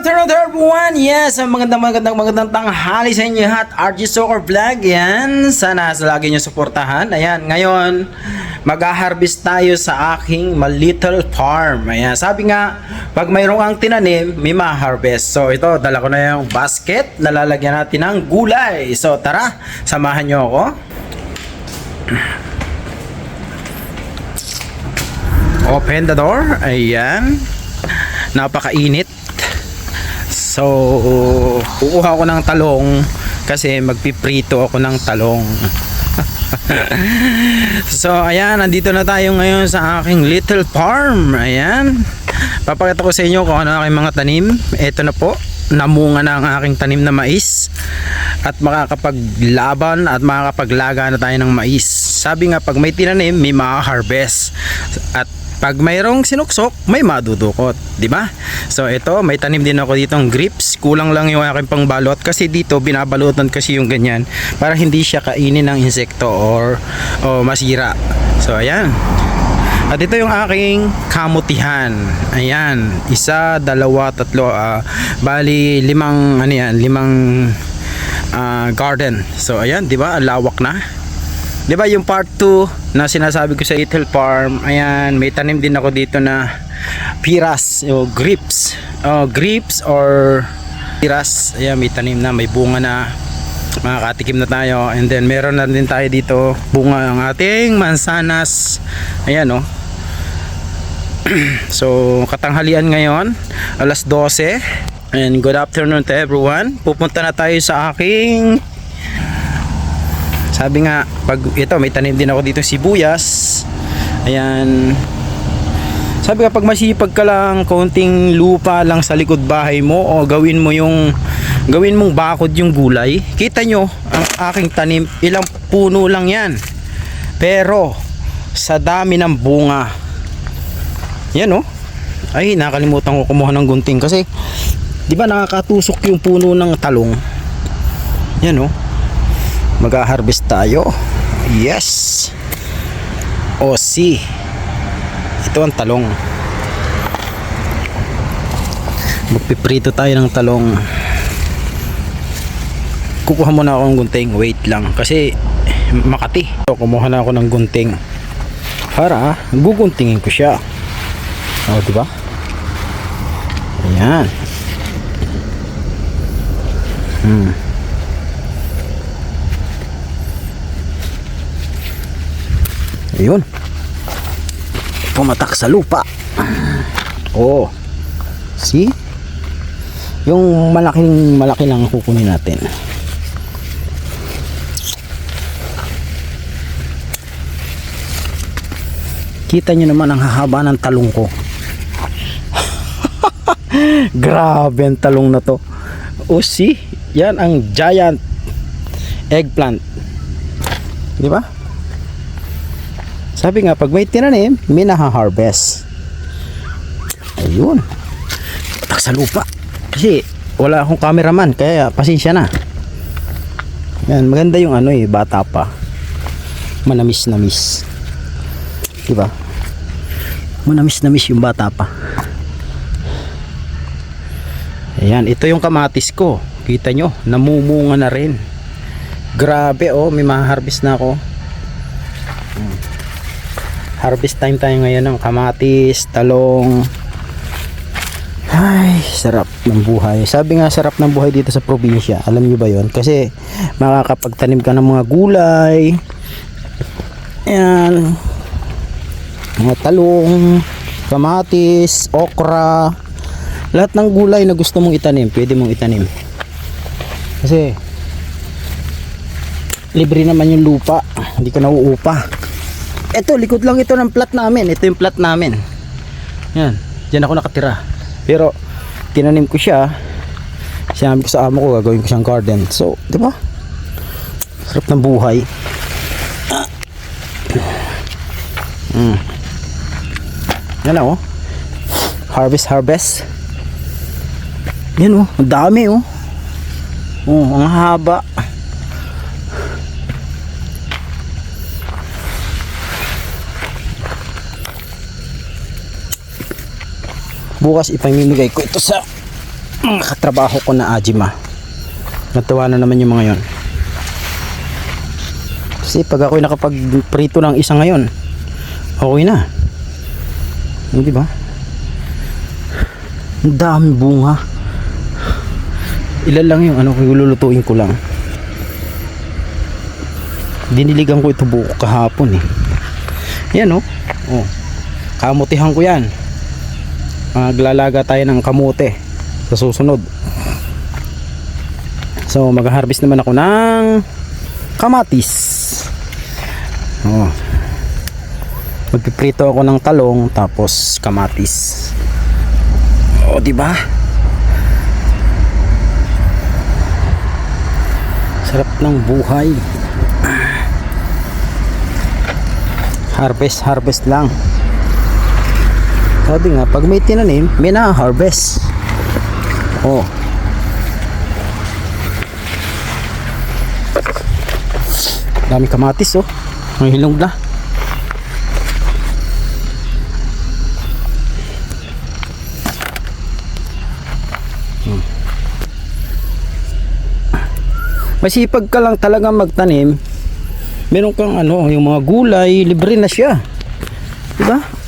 afternoon to everyone! Yes, magandang magandang magandang tanghali sa inyo lahat. RG Soccer Vlog, yan. Sana sa lagi nyo suportahan. Ayan, ngayon, mag-harvest tayo sa aking little farm. Ayan, sabi nga, pag mayroong ang tinanim, may ma-harvest. So, ito, dala ko na yung basket na lalagyan natin ng gulay. So, tara, samahan nyo ako. Open the door. Ayan. Napakainit. So, kukuha ko ng talong kasi magpiprito ako ng talong. so, ayan, nandito na tayo ngayon sa aking little farm. Ayan. Papakita ko sa inyo kung ano aking mga tanim. Ito na po, namunga na ang aking tanim na mais at makakapaglaban at makakapaglaga na tayo ng mais. Sabi nga pag may tinanim, may maka-harvest. At pag mayroong sinuksok, may madudukot, di ba? So ito, may tanim din ako dito ng grips. Kulang lang yung aking pangbalot kasi dito binabalutan kasi yung ganyan para hindi siya kainin ng insekto or o masira. So ayan. At ito yung aking kamutihan. Ayan, isa, dalawa, tatlo, ah, bali limang ano yan, limang ah, garden. So ayan, 'di ba? Lawak na. 'Di ba yung part 2 na sinasabi ko sa Little Farm, ayan, may tanim din ako dito na piras o grips. Oh, grips or piras. Ayan, may tanim na, may bunga na. Makakatikim na tayo. And then meron na din tayo dito bunga ng ating mansanas. Ayan, oh. so, katanghalian ngayon, alas 12. And good afternoon to everyone. Pupunta na tayo sa aking sabi nga, pag ito, may tanim din ako dito sibuyas. Ayan. Sabi nga, pag masipag ka lang, konting lupa lang sa likod bahay mo, o gawin mo yung, gawin mong bakod yung gulay, kita nyo, ang aking tanim, ilang puno lang yan. Pero, sa dami ng bunga, yan oh, ay nakalimutan ko kumuha ng gunting kasi, di ba nakakatusok yung puno ng talong? Yan oh, mag-harvest tayo. Yes. O si ito ang talong. Magpiprito tayo ng talong. Kukuha muna ako ng gunting. Wait lang. Kasi makati. So, kumuha na ako ng gunting. Para guguntingin ko siya. O diba ayan. Hmm Ayun. Pumatak sa lupa. Oh. See? Yung malaking malaki lang ang kukunin natin. Kita nyo naman ang hahaba ng talong ko. Grabe ang talong na to. Oh, see? Yan ang giant eggplant. Di ba? Sabi nga, pag may tinanim, may naha-harvest. Ayun. Patak sa lupa. Kasi, wala akong cameraman, kaya pasensya na. Yan, maganda yung ano eh, bata pa. Manamis-namis. Diba? Manamis-namis yung bata pa. Ayan, ito yung kamatis ko. Kita nyo, namumunga na rin. Grabe oh, may maharvest na ako harvest time tayo ngayon ng kamatis, talong. Ay sarap ng buhay. Sabi nga sarap ng buhay dito sa probinsya. Alam nyo ba yon kasi makakapagtanim ka ng mga gulay. Yan mga talong kamatis, okra. Lahat ng gulay na gusto mong itanim pwede mong itanim. Kasi libre naman yung lupa. Hindi ka nauupa ito likod lang ito ng plat namin. Ito yung plat namin. Yan dyan ako nakatira. Pero tinanim ko siya. Sinabi ko sa amo ko gagawin ko siyang garden. So di ba? Sarap ng buhay. Mm. yan na oh. Harvest harvest. Yan oh. Ang dami oh. Oh ang haba bukas ipamimigay ko ito sa mga katrabaho ko na Ajima. Natuwa na naman yung mga yon. Kasi pag ako'y nakapag-prito ng isa ngayon, okay na. Hindi ba? Ang dami bunga. Ilan lang yung ano, lulutuin ko lang. Diniligan ko ito buko kahapon eh. Yan oh. Oh. Kamutihan ko yan. Maglalaga tayo ng kamote sa susunod. So mag-harvest naman ako ng kamatis. Oh. Magpiprito ako ng talong tapos kamatis. Oh, di ba? Sarap ng buhay. Harvest, harvest lang. Sabi nga, pag may tinanim, may na-harvest. Oh. Dami kamatis oh. Ang hilong na. Hmm. Masipag ka lang talaga magtanim. Meron kang ano, yung mga gulay, libre na siya. Diba?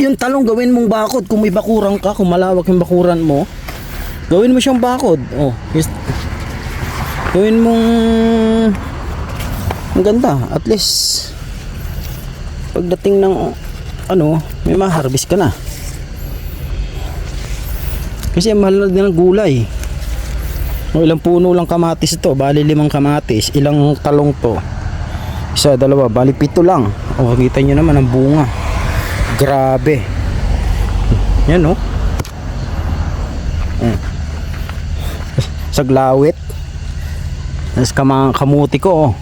Yung talong gawin mong bakod kung may bakuran ka, kung malawak yung bakuran mo, gawin mo siyang bakod. Oh, yes. Gawin mong ang ganda. At least pagdating ng ano, may ma-harvest ka na. Kasi mahal na din ng gulay. O, ilang puno lang kamatis ito, bali limang kamatis, ilang talong to. Isa, dalawa, bali pito lang. O, kita nyo naman ang bunga. Grabe. Yan oh. Mm. Saglawit. Tapos kamang kamuti ko oh.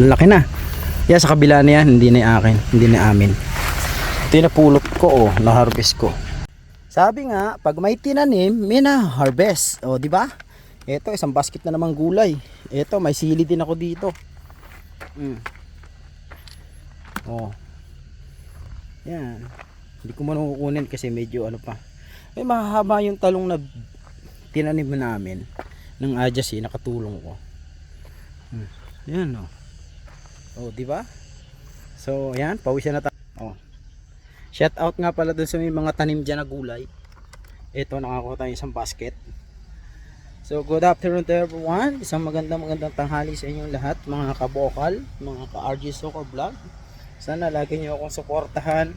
Laki na. Yan sa kabila na yan, hindi na akin, hindi na amin. Ito yung napulot ko oh, na-harvest ko. Sabi nga, pag may tinanim, may na-harvest. O, di ba? Ito, isang basket na namang gulay. Ito, may sili din ako dito. Mm. Oh. Yan. Hindi ko man kukunin kasi medyo ano pa. May mahaba yung talong na tinanim namin ng adjust eh, nakatulong ko. Hmm. Yan oh. Oh, di ba? So, ayan, pawisan na tayo. Oh. Shout out nga pala dun sa may mga tanim dyan na gulay. Ito, nakakuha tayo isang basket. So, good afternoon to everyone. Isang magandang magandang tanghali sa inyong lahat, mga kabokal, mga ka-RG Soccer Vlog. Sana lagi niyo akong suportahan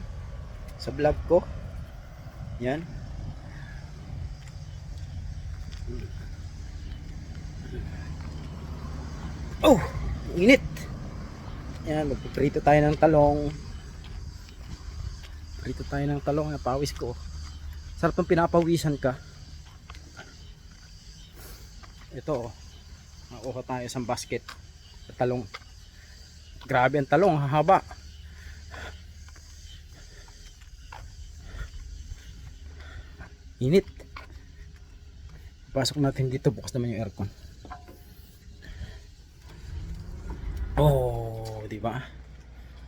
sa vlog ko. Yan. Oh, init. Yan, magpiprito tayo ng talong. Prito tayo ng talong, napawis ko. Sarap ng pinapawisan ka. Ito oh. Makuha tayo isang basket. Talong. Grabe ang talong, hahaba. Init. Pasok natin dito, bukas naman yung aircon. Oh, di ba?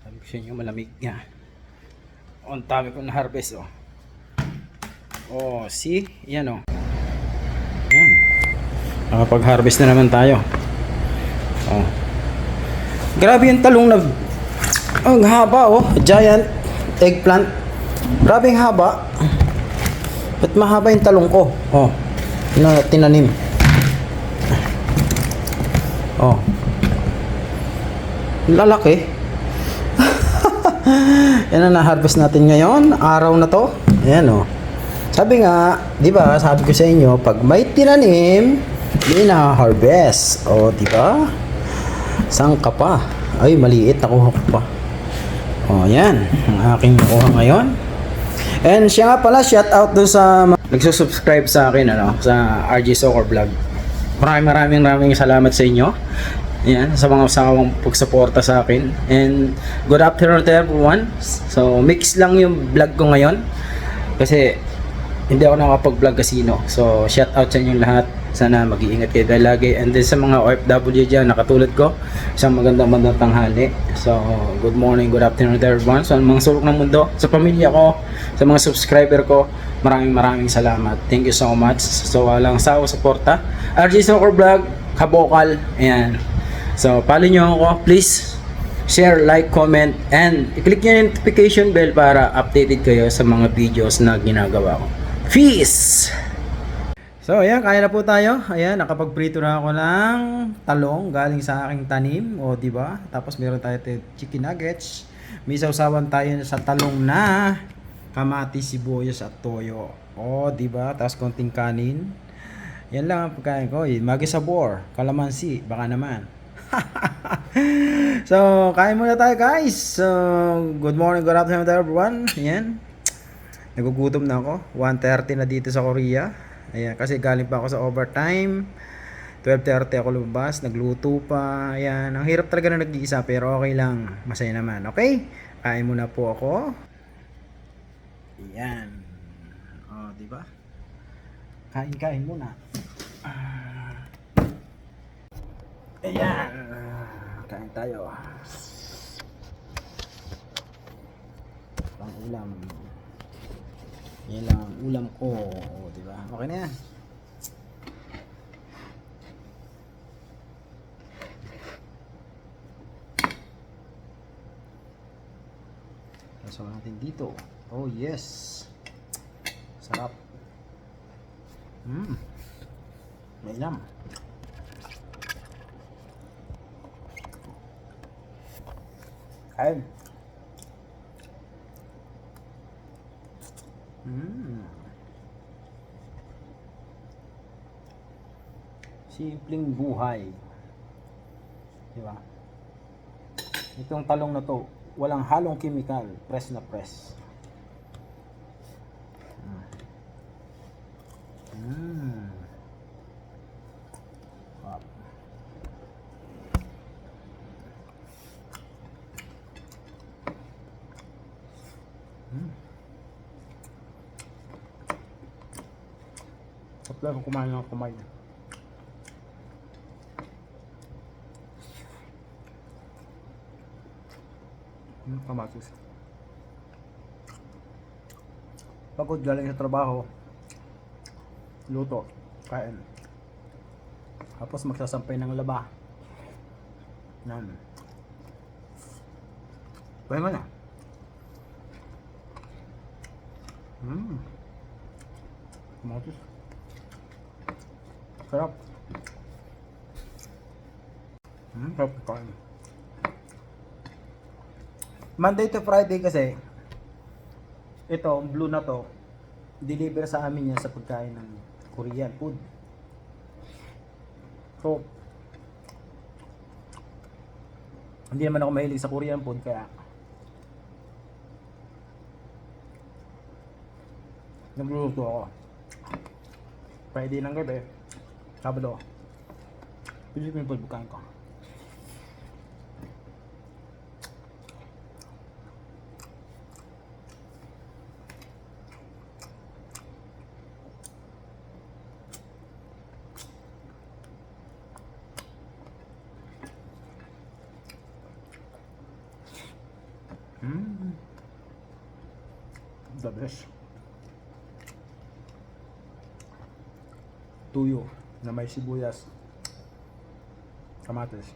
Sabi ko sa malamig nga. On dami ko na harvest oh. Oh, see? Yan oh. Yan. Nakapag-harvest na naman tayo. Oh. Grabe yung talong na ang haba oh, giant eggplant. Grabe yung haba. Ba't mahaba yung talong ko? Oh, na tinanim. Oh. Lalaki. Yan ang na-harvest natin ngayon. Araw na to. Ayan oh. Sabi nga, di ba, sabi ko sa inyo, pag may tinanim, may na-harvest. O, di ba? Saan ka pa? Ay, maliit. Nakuha ko pa. O, yan. Ang aking nakuha ngayon. And siya nga pala, shout out doon sa nagsusubscribe sa akin, ano, sa RG Soccer Vlog. Maraming maraming maraming salamat sa inyo. Yan, sa mga usawang pagsuporta sa akin. And good afternoon to everyone. So, mix lang yung vlog ko ngayon. Kasi hindi ako nakapag-vlog casino. So, shout out sa inyong lahat. Sana mag-iingat kayo dahil lagi. And then sa mga OFW dyan, nakatulad ko, isang magandang magandang tanghali. So, good morning, good afternoon to everyone. So, mga sulok ng mundo, sa pamilya ko, sa mga subscriber ko, maraming maraming salamat. Thank you so much. So, walang sawa suporta. RJ Soccer Vlog, Kabokal, ayan. So, follow nyo ako, please share, like, comment, and i-click nyo yung notification bell para updated kayo sa mga videos na ginagawa ko. Peace! So, ayan, kaya na po tayo. Ayan, nakapagprito na ako ng talong galing sa aking tanim. O, di ba? Tapos meron tayo chicken nuggets. May sausawan tayo sa talong na kamatis, sibuyas at toyo. O, di ba? Tapos konting kanin. Yan lang ang pagkain ko. Magi sabor, kalamansi, baka naman. so, kain muna tayo guys. So, good morning, good afternoon to everyone. Ayan. Nagugutom na ako. 1.30 na dito sa Korea. Ayan, kasi galing pa ako sa overtime. 12.30 ako lumabas, nagluto pa. Ayan, ang hirap talaga na nag-iisa pero okay lang. Masaya naman, okay? Kain muna po ako. Ayan. Oh, di ba? Kain-kain muna. Ayan. Kain tayo. Pang ulam. Yan lang ang ulam ko. O, di ba? Okay na yan. Pasok natin dito. Oh, yes. Sarap. Mmm. May lam. Kain. Mm. Simpleng buhay. Di ba? Itong talong na to, walang halong chemical, press na press. Mm. Wow. Mm. Lang kung kumain ng kumain. Hmm, kamatis. Pagod galing sa trabaho, luto, kain. Tapos magsasampay ng laba. Yan. Pahinga na. Hmm. Kamatis. Sarap. Hmm, sarap kain. Monday to Friday kasi, ito, blue na to, deliver sa amin yan sa pagkain ng Korean food. So, hindi naman ako mahilig sa Korean food kaya nagluluto ako. Friday ng gabi, 差不多。冰淇淋不不尴尬。Mmm, delicious. Do you? Na may sibuyas, kamatis.